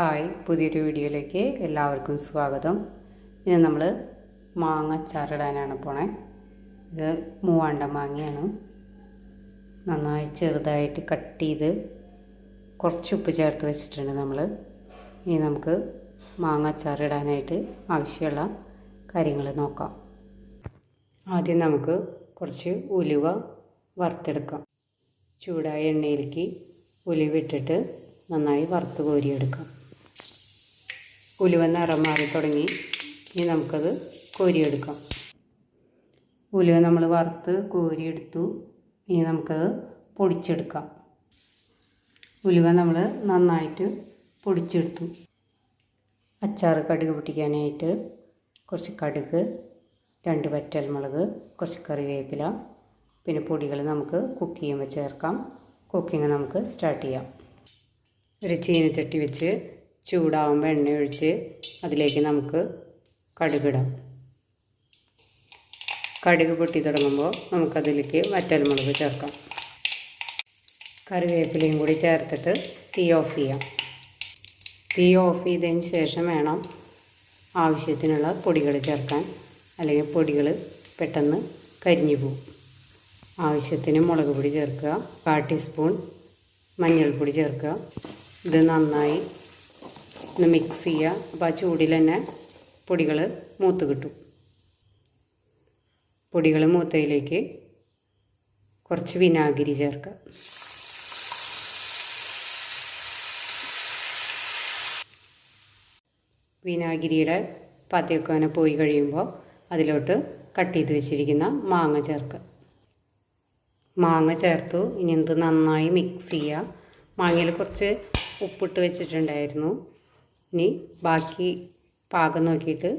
Hi പുതിയൊരു വീഡിയോയിലേക്ക് എല്ലാവർക്കും സ്വാഗതം. ഇന്ന് നമ്മൾ മാങ്ങ അച്ചാറിടാനാണ് പോണേ. ഇത് മൂവാണ്ട മാങ്ങയാണ്. നന്നായി ചെറുതായിട്ട് കട്ട് ചെയ്ത് കുറച്ച് ഉപ്പ് ചേർത്ത് വെച്ചിട്ടുണ്ട് നമ്മൾ ഇനി നമുക്ക് മാങ്ങ അച്ചാറിടാനായിട്ട് ആവശ്യമുള്ള കാര്യങ്ങൾ നോക്കാം. ആദ്യം നമുക്ക് കുറച്ച് ഉലുവ വറുത്തെടുക്കാം. ചൂടായ എണ്ണയിലേക്ക് ഉലുവ ഇട്ടിട്ട് നന്നായി വറുത്ത് കോരിയെടുക്കാം. ഉലുവ നിറം മാറി തുടങ്ങി. ഇനി നമുക്കത് കോരിയെടുക്കാം. ഉലുവ നമ്മൾ വറുത്ത് കോരിയെടുത്തു. ഇനി നമുക്കത് പൊടിച്ചെടുക്കാം. ഉലുവ നമ്മൾ നന്നായിട്ട് പൊടിച്ചെടുത്തു. അച്ചാർ കടുക് പൊട്ടിക്കാനായിട്ട് കുറച്ച് കടുക് രണ്ട് വറ്റൽമുളക് കുറച്ച് കറിവേപ്പില പിന്നെ പൊടികൾ നമുക്ക് കുക്ക് ചെയ്യുമ്പോൾ ചേർക്കാം. കുക്കിംഗ് നമുക്ക് സ്റ്റാർട്ട് ചെയ്യാം. ഒരു ചീനച്ചട്ടി വെച്ച് ചൂടാവുമ്പോൾ എണ്ണ ഒഴിച്ച് അതിലേക്ക് നമുക്ക് കടുകിടാം കടുക് പൊട്ടി തുടങ്ങുമ്പോൾ നമുക്കതിലേക്ക് വറ്റൽമുളക് ചേർക്കാം. കറിവേപ്പിലയും കൂടി ചേർത്തിട്ട് തീ ഓഫ് ചെയ്യാം. തീ ഓഫ് ചെയ്തതിന് ശേഷം വേണം ആവശ്യത്തിനുള്ള പൊടികൾ ചേർക്കാൻ. അല്ലെങ്കിൽ പൊടികൾ പെട്ടെന്ന് കരിഞ്ഞു പോവും. ആവശ്യത്തിന് മുളക് പൊടി ചേർക്കുക. കാ ടീസ്പൂൺ മഞ്ഞൾപ്പൊടി ചേർക്കുക. ഇത് നന്നായി ഒന്ന് മിക്സ് ചെയ്യുക. അപ്പോൾ ആ ചൂടിൽ തന്നെ പൊടികൾ മൂത്ത് കിട്ടും. പൊടികൾ മൂത്തയിലേക്ക് കുറച്ച് വിനാഗിരി ചേർക്കുക. വിനാഗിരിയുടെ പതയൊക്കെ അങ്ങനെ പോയി കഴിയുമ്പോൾ അതിലോട്ട് കട്ട് ചെയ്ത് വെച്ചിരിക്കുന്ന മാങ്ങ ചേർക്കുക. മാങ്ങ ചേർത്തു. ഇനി എന്ത് നന്നായി മിക്സ് ചെയ്യുക. മാങ്ങയിൽ കുറച്ച് ഉപ്പിട്ട് വെച്ചിട്ടുണ്ടായിരുന്നു. ഇനി ബാക്കി പാകം നോക്കിയിട്ട്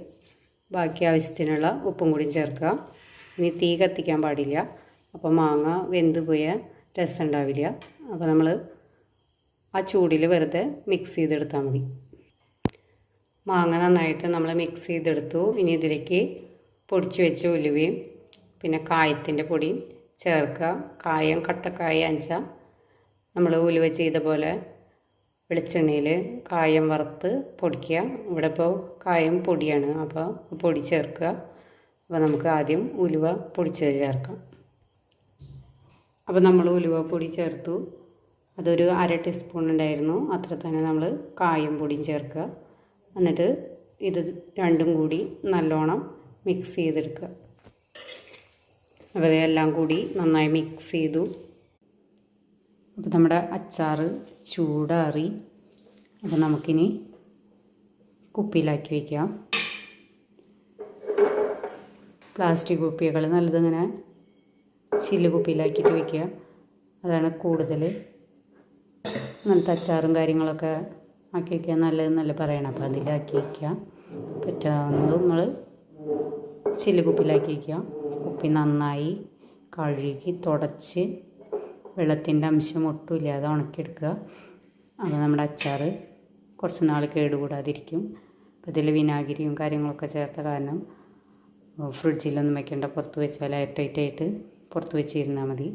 ബാക്കി ആവശ്യത്തിനുള്ള ഉപ്പും കൂടി ചേർക്കുക. ഇനി തീ കത്തിക്കാൻ പാടില്ല. അപ്പോൾ മാങ്ങ വെന്ത് പോയ രസം ഉണ്ടാവില്ല. അപ്പോൾ നമ്മൾ ആ ചൂടിൽ വെറുതെ മിക്സ് ചെയ്തെടുത്താൽ മതി. മാങ്ങ നന്നായിട്ട് നമ്മൾ മിക്സ് ചെയ്തെടുത്തു. ഇനി ഇതിലേക്ക് പൊടിച്ചു വെച്ച ഉലുവയും പിന്നെ കായത്തിന്റെ പൊടിയും ചേർക്കുക. കായം കട്ടക്കായ അഞ്ചാൽ നമ്മൾ ഉലുവ ചെയ്ത പോലെ വെളിച്ചെണ്ണയിൽ കായം വറുത്ത് പൊടിക്കുക. ഇവിടെ ഇപ്പോൾ കായം പൊടിയാണ്. അപ്പോൾ പൊടി ചേർക്കുക. അപ്പോൾ നമുക്ക് ആദ്യം ഉലുവ പൊടിച്ചത് ചേർക്കാം. അപ്പോൾ നമ്മൾ ഉലുവ പൊടി ചേർത്തു. അതൊരു അര ടീസ്പൂൺ ഉണ്ടായിരുന്നു. അത്ര തന്നെ നമ്മൾ കായം പൊടിയും ചേർക്കുക. എന്നിട്ട് ഇത് രണ്ടും കൂടി നല്ലോണം മിക്സ് ചെയ്തെടുക്കുക. അപ്പോൾ ഇതെല്ലാം കൂടി നന്നായി മിക്സ് ചെയ്തു. അപ്പോൾ നമ്മുടെ അച്ചാർ ചൂടാറി അപ്പോൾ നമുക്കിനി കുപ്പിയിലാക്കി വയ്ക്കാം പ്ലാസ്റ്റിക് കുപ്പികൾ നല്ലതിങ്ങനെ ചില്ല് കുപ്പിയിലാക്കിയിട്ട് വയ്ക്കുക അതാണ് കൂടുതൽ അങ്ങനത്തെ അച്ചാറും കാര്യങ്ങളൊക്കെ ആക്കി വയ്ക്കുക നല്ലതെന്നല്ല പറയണം. അപ്പോൾ അതിലാക്കി വയ്ക്കുക പറ്റാവുന്നത് നമ്മൾ ചില്ല് കുപ്പിയിലാക്കി വയ്ക്കുക കുപ്പി നന്നായി കഴുകി തുടച്ച് വെള്ളത്തിന്റെ അംശം ഒട്ടും ഇല്ലാതെ ഉണക്കിയെടുക്കുക. അപ്പോൾ നമ്മുടെ അച്ചാർ കുറച്ച് നാൾ കേടുകൂടാതിരിക്കും. അപ്പോൾ ഇതിൽ വിനാഗിരിയും കാര്യങ്ങളൊക്കെ ചേർത്ത കാരണം ഫ്രിഡ്ജിലൊന്നും വെക്കേണ്ട പുറത്ത് വെച്ചാൽ എയർ ടൈറ്റായിട്ട് പുറത്ത് വെച്ചിരുന്നാൽ മതി.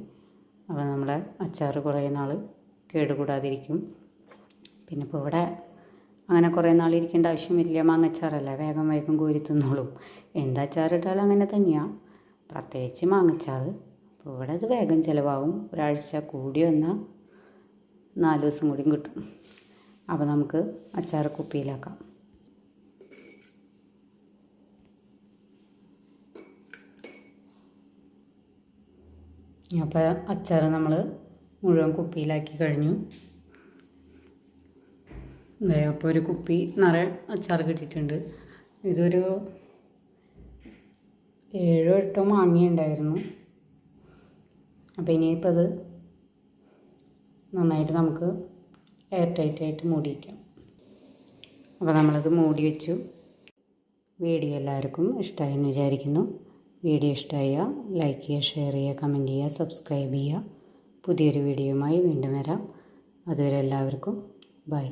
അപ്പോൾ നമ്മുടെ അച്ചാർ കുറേ നാൾ കേടുകൂടാതിരിക്കും. പിന്നെ ഇപ്പോൾ ഇവിടെ അങ്ങനെ കുറേ നാൾ ഇരിക്കേണ്ട ആവശ്യമില്ല. മാങ്ങച്ചാറല്ല വേഗം വേഗം കോരി തിന്നോളും. എന്താ അച്ചാറിട്ടാലും അങ്ങനെ തന്നെയാണ് പ്രത്യേകിച്ച് മാങ്ങച്ചാർ അപ്പോൾ ഇവിടെ അത് വേഗം ചിലവാകും. ഒരാഴ്ച കൂടി വന്നാൽ നാല് ദിവസം കൂടിയും കിട്ടും. അപ്പോൾ നമുക്ക് അച്ചാർ കുപ്പിയിലാക്കാം. അപ്പോൾ അച്ചാർ നമ്മൾ മുഴുവൻ കുപ്പിയിലാക്കി കഴിഞ്ഞു. അപ്പോൾ ഒരു കുപ്പി നിറയെ അച്ചാർ കിട്ടിയിട്ടുണ്ട്. ഇതൊരു ഏഴോ എട്ടോ മാങ്ങയുണ്ടായിരുന്നു. അപ്പോൾ ഇനിയിപ്പോൾ അത് നന്നായിട്ട് നമുക്ക് എയർ ടൈറ്റായിട്ട് മൂടി വയ്ക്കാം. അപ്പോൾ നമ്മളത് മൂടി വെച്ചു. വീഡിയോ എല്ലാവർക്കും ഇഷ്ടമായി എന്ന് വിചാരിക്കുന്നു. വീഡിയോ ഇഷ്ടമായ ലൈക്ക് ചെയ്യുക ഷെയർ ചെയ്യുക കമന്റ് ചെയ്യുക സബ്സ്ക്രൈബ് ചെയ്യുക. പുതിയൊരു വീഡിയോയുമായി വീണ്ടും വരാം. അതുവരെ എല്ലാവർക്കും ബൈ.